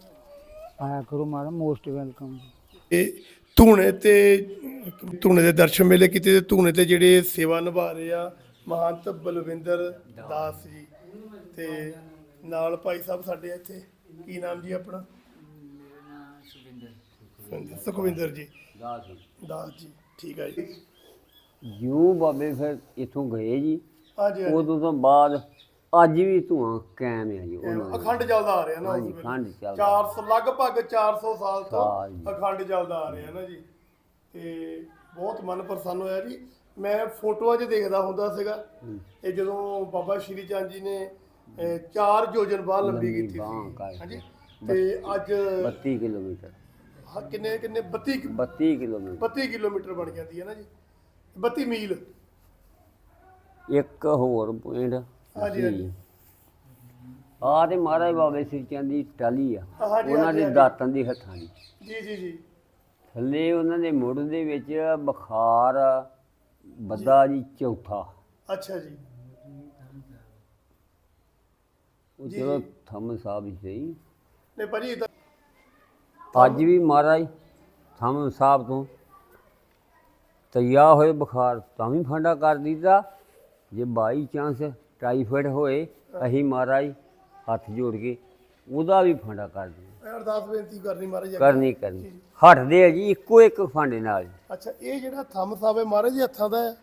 ਆਇਆ ਕਰੋ ਮਾਰਾ ਮੋਸਟ ਵੈਲਕਮ ਇਹ ਧੂਣੇ ਤੇ ਧੂਣੇ ਦੇ ਦਰਸ਼ਨ ਮੇਲੇ ਕੀਤੇ ਤੇ ਧੂਣੇ ਤੇ ਜਿਹੜੇ ਸੇਵਾ ਨਿਭਾ ਰਹੇ ਆ ਮਹੰਤ ਬਲਵਿੰਦਰ ਦਾਸ ਜੀ। ਤੇ ਨਾਲ ਭਾਈ ਸਾਹਿਬ ਸਾਡੇ ਇੱਥੇ। ਕੀ ਨਾਮ ਜੀ ਆਪਣਾ? ਸੁਖਵਿੰਦਰ। ਸੁਖਵਿੰਦਰ ਜੀ। ਦਾਸ ਜੀ। ਠੀਕ ਹੈ ਜੀ। ਜਿਉਂ ਬਾਬੇ ਫਿਰ ਇਥੋਂ ਗਏ ਜੀ। ਉਦੋਂ ਤੋਂ ਬਾਅਦ ਅੱਜ ਵੀ ਧੂਆਂ ਕਾਇਮ ਹੈ ਜੀ ਉਹਨਾਂ ਦਾ। ਅਖੰਡ ਚੱਲਦਾ ਆ ਰਿਹਾ ਨਾ ਹਾਂਜੀ। ਅਖੰਡ ਚੱਲਦਾ। 400 ਲਗਭਗ 400 ਸਾਲ ਤੋਂ ਜੀ। ਅਖੰਡ ਚੱਲਦਾ ਆ ਰਿਹਾ ਨਾ ਜੀ। ਤੇ ਬਹੁਤ ਮਨ ਪ੍ਰਸੰਨ ਹੋਇਆ ਜੀ। ਮੈਂ ਫੋਟੋਆਂ 'ਚ ਦੇਖਦਾ ਹੁੰਦਾ ਸੀਗਾ। ਇਹ ਜਦੋਂ ਬਾਬਾ ਸ਼੍ਰੀ ਚੰਦ ਜੀ ਨੇ ਚਾਰ ਯੋਜਨ ਬਾਹ ਲੰਬੀ ਕੀਤੀ ਸੀ। ਹਾਂਜੀ। ਤੇ ਅੱਜ 32 ਕਿਲੋਮੀਟਰ। ਹਾਂ, ਕਿੰਨੇ ਕਿੰਨੇ? 32 ਕਿ- 32 ਕਿਲੋਮੀਟਰ। 32 ਕਿਲੋਮੀਟਰ ਬਣ ਜਾਂਦੀ ਹੈ ਨਾ ਜੀ? 32 ਮੀਲ। ਇੱਕ ਹੋਰ ਪੁਆਇੰਟ ਹਾਂਜੀ, ਹਾਂਜੀ। ਆ ਤੇ ਮਹਾਰਾਜ ਬਾਬੇ ਸਿਰ ਚੰਦ ਦੀ ਟਾਲੀ ਆ। ਹਾਂਜੀ, ਉਹਨਾਂ ਹਾਂਜੀ, ਦੇ ਹਾਂਜੀ। ਦਾਤਨ ਦੀ ਹੱਥਾਂ ਦੀ। ਜੀ ਜੀ ਜੀ। ਥੱਲੇ ਉਹਨਾਂ ਦੇ ਮੁੱਢ ਦੇ ਵਿੱਚ ਬੁਖਾਰ ਬੱਦਾ ਜੀ ਚੌਥਾ ਅੱਛਾ ਜੀ। ਉਹ ਜੀ, ਚਲੋ ਜੀ। ਥੰਮ ਸਾਹਿਬ ਹੀ ਸਹੀ। ਨੇ ਭਾਜੀ ਇਹ ਅੱਜ ਵੀ ਮਹਾਰਾਜ ਥੰਮ ਸਾਹਿਬ ਤੋਂ। ਤਈਆ ਹੋਏ ਬੁਖਾਰ ਤਾਂ ਵੀ ਫਾਂਡਾ ਕਰ ਦਿੱਤਾ। ਜੇ ਬਾਈ ਚਾਂਸ ਟਾਈਫਾਇਡ ਹੋਏ ਅਸੀਂ ਮਹਾਰਾਜ ਹੱਥ ਜੋੜ ਕੇ ਉਹਦਾ ਵੀ ਫਾਂਡਾ ਕਰ ਦਿੰਦੇ ਮੈਂ ਅਰਦਾਸ ਬੇਨਤੀ ਕਰਨੀ ਮਹਾਰਾਜ ਅੱਗੇ। ਕਰਨੀ ਕਰਨੀ। ਹਟਦੇ ਆ ਜੀ ਇੱਕੋ ਇੱਕ ਫਾਂਡੇ ਨਾਲ। ਅੱਛਾ ਇਹ ਜਿਹੜਾ ਥੰਮ ਸਾਹਿਬ ਹੈ ਮਹਾਰਾਜ ਹੱਥਾਂ ਦਾ ਹੈ?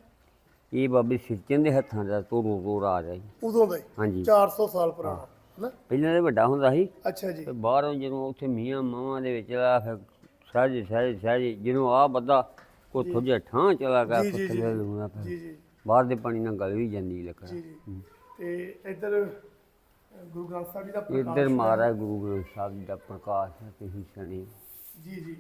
ਇਹ ਬਾਬੇ ਸਿਰਚਨ ਦੇ ਹੱਥਾਂ ਦਾ ਤੋੜੋ ਤੋੜ ਆ ਰਿਹਾ ਜੀ। ਉਦੋਂ ਦਾ ਹੀ? ਹਾਂਜੀ। 400 ਸਾਲ ਪੁਰਾਣਾ। ਹੈਨਾ ਪਹਿਲਾਂ ਤੇ ਵੱਡਾ ਹੁੰਦਾ ਸੀ। ਅੱਛਾ ਜੀ। ਤੇ ਬਾਹਰੋਂ ਜਦੋਂ ਉੱਥੇ ਮੀਆਂ ਮਾਵਾਂ ਦੇ ਵਿੱਚ ਆ ਫਿਰ ਸਾਜੇ ਸਾਜੇ ਸਾਜੇ ਜਦੋਂ ਆ ਬੱਦਾ ਕੋ ਥੋੜਾ ਠਾਂ ਚਲਾ ਗਿਆ ਜੀ, ਜੀ, ਜੀ। ਥੱਲੇ ਲੂਣਾ ਜੀ ਜੀ। ਬਾਹਰ ਦੇ ਪਾਣੀ ਨਾਲ ਗਲ ਵੀ ਜਾਂਦੀ ਲੱਕੜ। ਜੀ ਜੀ। ਤੇ ਇੱਧਰ ਅ, ਗੁਰੂ ਗ੍ਰੰਥ ਸਾਹਿਬ ਜੀ ਦਾ ਪ੍ਰਕਾਸ਼ ਇੱਧਰ ਮਹਾਰਾਜ ਗੁਰੂ ਗ੍ਰੰਥ ਸਾਹਿਬ ਜੀ ਦਾ ਪ੍ਰਕਾਸ਼ ਹੈ ਤੁਸੀਂ ਸੁਣੀ ਜੀ ਜੀ।